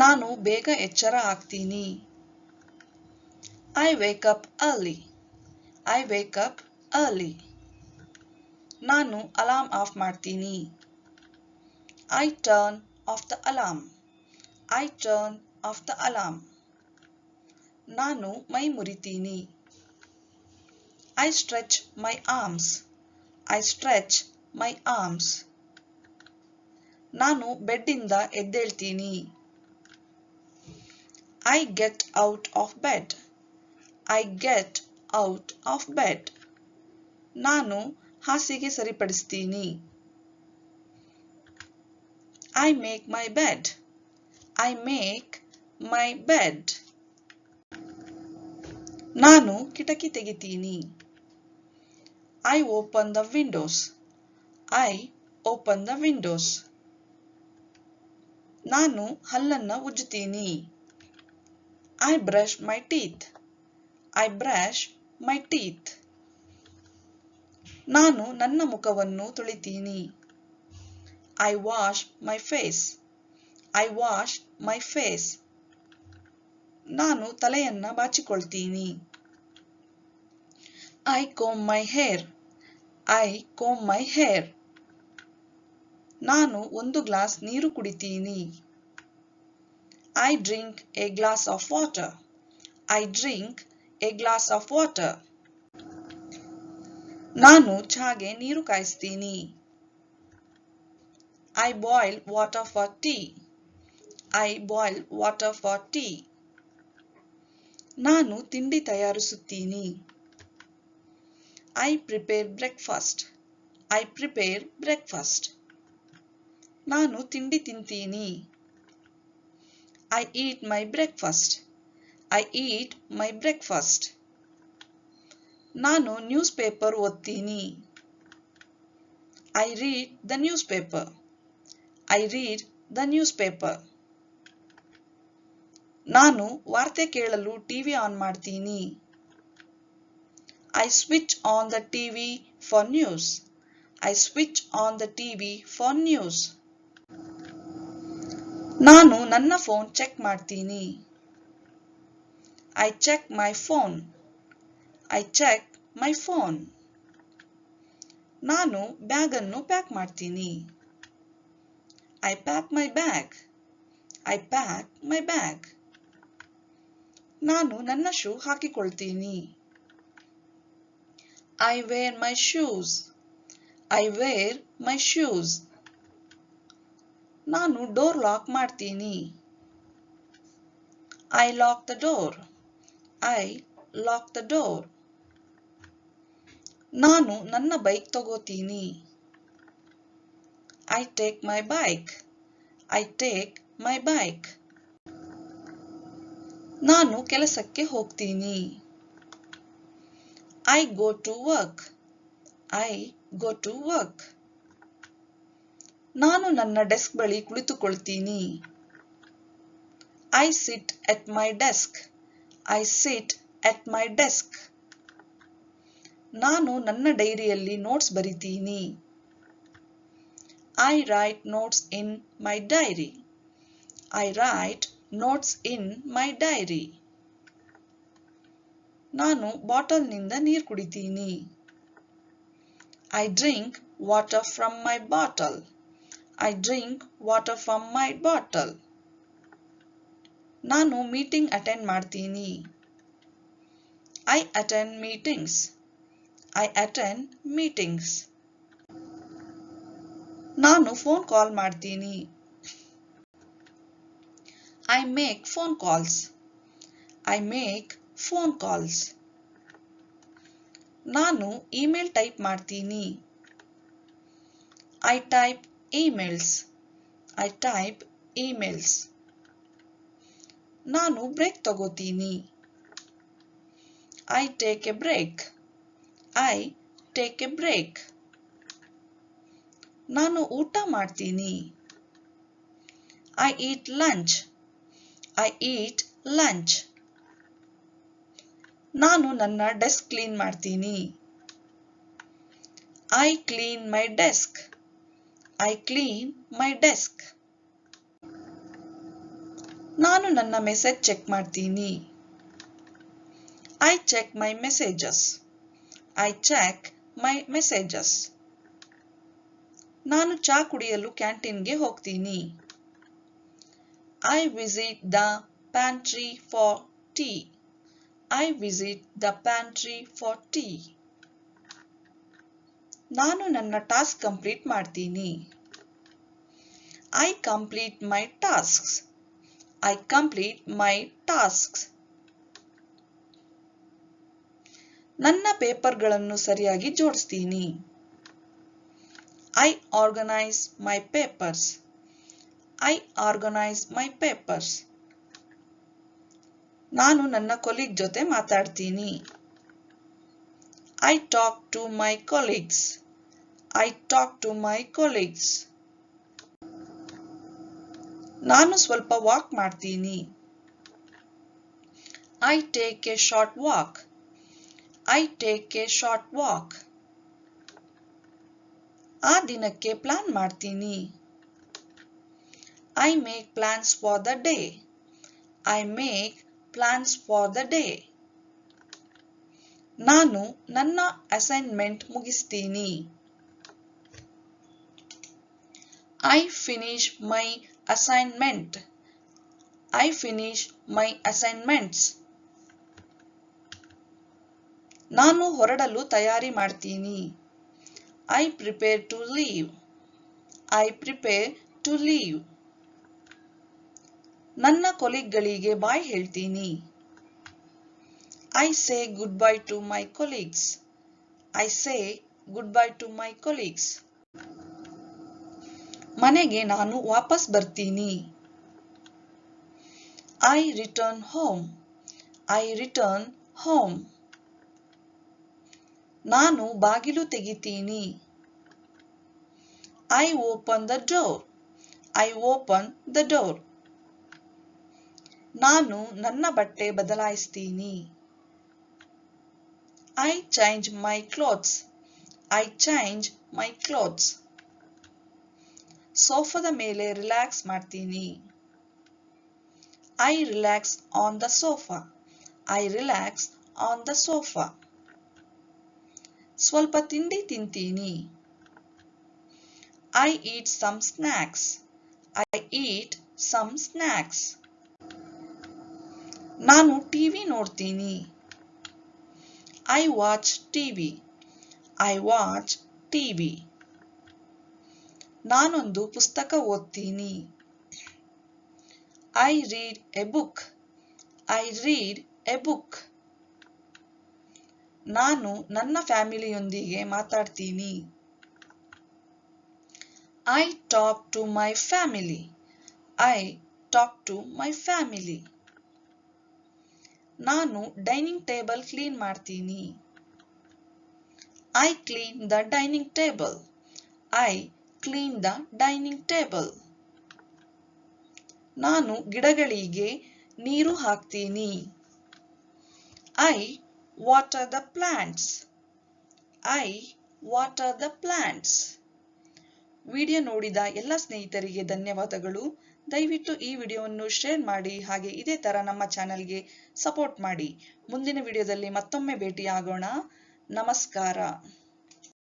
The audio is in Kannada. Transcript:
ನಾನು ಬೇಗ ಎಚ್ಚರ ಆಗ್ತೀನಿ. I wake up early I wake up early ನಾನು ಅಲಾರ್ಮ್ ಆಫ್ ಮಾಡ್ತೀನಿ. I turn off the alarm I turn off the alarm ನಾನು ಮೈ ಮುರಿತೀನಿ. I stretch my arms I stretch my arms ನಾನು ಬೆಡ್ಡಿಂದ ಎದ್ದೇಳ್ತೀನಿ. I get out of bed. I get out of bed ನಾನು ಹಾಸಿಗೆ ಸರಿಪಡಿಸ್ತೀನಿ. I make my bed I make my bed ನಾನು ಕಿಟಕಿ ತೆಗಿತೀನಿ. I open the windows I open the windows ನಾನು ಹಲ್ಲನ್ನು ಉಜ್ಜುತ್ತೀನಿ. I brush my teeth I brush my teeth ನಾನು ನನ್ನ ಮುಖವನ್ನು ತೊಳಿತೀನಿ. I wash my face I wash my face ನಾನು ತಲೆಯನ್ನ ಬಾಚಿಕೊಳ್ತೀನಿ. I comb my hair I comb my hair ನಾನು ಒಂದು ಗ್ಲಾಸ್ ನೀರು ಕುಡಿತೀನಿ. I drink a glass of water I drink a glass of water ನಾನು ಚಹಾಗೆ ನೀರು ಕಾಯಿಸ್ತೀನಿ I boil water for tea I boil water for tea ನಾನು ತಿಂಡಿ ತಯಾರಿಸುತ್ತೀನಿ I prepare breakfast I prepare breakfast ನಾನು ತಿಂಡಿ ತಿಂತೀನಿ I eat my breakfast I eat my breakfast ನಾನು ನ್ಯೂಸ್ ಪೇಪರ್ ಓದ್ತೀನಿ. I read the newspaper I read the newspaper ನಾನು ವಾರ್ತೆ ಕೇಳಲು ಟಿವಿ ಆನ್ ಮಾಡ್ತೀನಿ. I switch on the TV for news I switch on the TV for news ನಾನು ನನ್ನ ಫೋನ್ ಚೆಕ್ ಮಾಡ್ತೀನಿ. I check my phone I check my phone ನಾನು ಬ್ಯಾಗ್ ಅನ್ನು ಪ್ಯಾಕ್ ಮಾಡ್ತೀನಿ. I pack my bag I pack my bag ನಾನು ನನ್ನ shoe ಹಾಕಿಕೊಳ್ತೀನಿ. I wear my shoes I wear my shoes ನಾನು ಡೋರ್ ಲಾಕ್ ಮಾಡ್ತೀನಿ. I lock the door I lock the door ನಾನು ನನ್ನ ಬೈಕ್ ತಗೋತೀನಿ. I take my bike I take my bike ನಾನು ಕೆಲಸಕ್ಕೆ ಹೋಗ್ತೀನಿ. I go to work I go to work ನಾನು ನನ್ನ ಡೆಸ್ಕ್ ಬಳಿ ಕುಳಿತುಕೊಳ್ತೀನಿ. I sit at my desk I sit at my desk ನಾನು ನನ್ನ ಡೈರಿಯಲ್ಲಿ ನೋಟ್ಸ್ ಬರಿತೀನಿ. I write notes in my diary I write notes in my diary ನಾನು ಬಾಟಲ್ನಿಂದ ನೀರು ಕುಡಿತೀನಿ. I drink water from my bottle I drink water from my bottle ನಾನು ಮೀಟಿಂಗ್ ಅಟೆಂಡ್ ಮಾಡ್ತೀನಿ. I attend meetings I attend meetings ನಾನು ಫೋನ್ ಕಾಲ್ ಮಾಡ್ತೀನಿ. I make phone calls I make phone calls ನಾನು ಇಮೇಲ್ ಟೈಪ್ ಮಾಡ್ತೀನಿ. I type emails I type emails ನಾನು ಬ್ರೇಕ್ ತಗೋತೀನಿ. I take a break I take a break ನಾನು ಊಟ ಮಾಡ್ತೀನಿ. I eat lunch I eat lunch ನಾನು ನನ್ನ ಡೆಸ್ಕ್ ಕ್ಲೀನ್ ಮಾಡ್ತೀನಿ. I clean my desk I clean my desk ನಾನು ನನ್ನ ಮೆಸೇಜ್ ಚೆಕ್ ಮಾಡ್ತೀನಿ. I check my messages I check my messages ನಾನು ಚಾ ಕುಡಿಯಲು ಕ್ಯಾಂಟೀನ್ಗೆ ಹೋಗ್ತೀನಿ. I visit the pantry for tea I visit the pantry for tea ನಾನು ನನ್ನ ಟಾಸ್ಕ್ ಕಂಪ್ಲೀಟ್ ಮಾಡ್ತೀನಿ. I complete my tasks I complete my tasks ನನ್ನ ಪೇಪರ್ಗಳನ್ನು ಸರಿಯಾಗಿ ಜೋಡಿಸ್ತೀನಿ. I organise my papers I organise my papers ನಾನು ನನ್ನ ಕೊಲೀಗ್ ಜೊತೆ ಮಾತಾಡ್ತೀನಿ. I talk to my colleagues I talk to my colleagues ನಾನು ಸ್ವಲ್ಪ ವಾಕ್ ಮಾಡ್ತೀನಿ. I take a short walk I take a short walk ಆ ದಿನಕ್ಕೆ ಪ್ಲಾನ್ ಮಾಡ್ತೀನಿ. I make plans for the day I make plans for the day ನಾನು ನನ್ನ ಅಸೈನ್ಮೆಂಟ್ ಮುಗಿಸ್ತೀನಿ. I finish my assignment I finish my assignments ನಾನು ಹೊರಡಲು ತಯಾರಿ ಮಾಡ್ತೀನಿ. I prepare to leave I prepare to leave ನನ್ನ ಕೊಲೀಗ್ಗಳಿಗೆ ಬಾಯ್ ಹೇಳ್ತೀನಿ. I say to my colleagues I say goodbye to my colleagues ಮನೆಗೆ ನಾನು ವಾಪಸ್ ಬರ್ತೀನಿ. I return home I return home ನಾನು ಬಾಗಿಲು ತೆಗಿತೀನಿ. I open the door I open the door ನಾನು ನನ್ನ ಬಟ್ಟೆ ಬದಲಾಯಿಸ್ತೀನಿ. I change my clothes I change my clothes ಸೋಫಾದ ಮೇಲೆ ರಿಲ್ಯಾಕ್ಸ್ ಮಾಡ್ತೀನಿ. I relax on the sofa I relax on the sofa ಸ್ವಲ್ಪ ತಿಂಡಿ ತಿಂತೀನಿ. I eat some snacks I eat some snacks ನಾನು ಟಿವಿ ನೋಡ್ತೀನಿ. I watch TV. I watch TV. ನಾನೊಂದು ಪುಸ್ತಕ ಓದ್ತೀನಿ. I read a book I read a book ನಾನು ನನ್ನ ಫ್ಯಾಮಿಲಿಯೊಂದಿಗೆ ಮಾತಾಡ್ತೀನಿ. I talk to my family I talk to my family ನಾನು ಡೈನಿಂಗ್ ಟೇಬಲ್ ಕ್ಲೀನ್ ಮಾಡ್ತೀನಿ. I clean the dining table I clean the dining table ನಾನು ಗಿಡಗಳಿಗೆ ನೀರು ಹಾಕ್ತೀನಿ. I water the plants I water the plants video ನೋಡಿದ ಎಲ್ಲ ಸ್ನೇಹಿತರಿಗೆ ಧನ್ಯವಾದಗಳು. ದಯವಿಟ್ಟು ಈ ವಿಡಿಯೋವನ್ನು ಶೇರ್ ಮಾಡಿ, ಹಾಗೆ ಇದೇ ತರ ನಮ್ಮ ಚಾನೆಲ್ಗೆ ಸಪೋರ್ಟ್ ಮಾಡಿ. ಮುಂದಿನ ವಿಡಿಯೋದಲ್ಲಿ ಮತ್ತೊಮ್ಮೆ ಭೇಟಿಯಾಗೋಣ. ನಮಸ್ಕಾರ.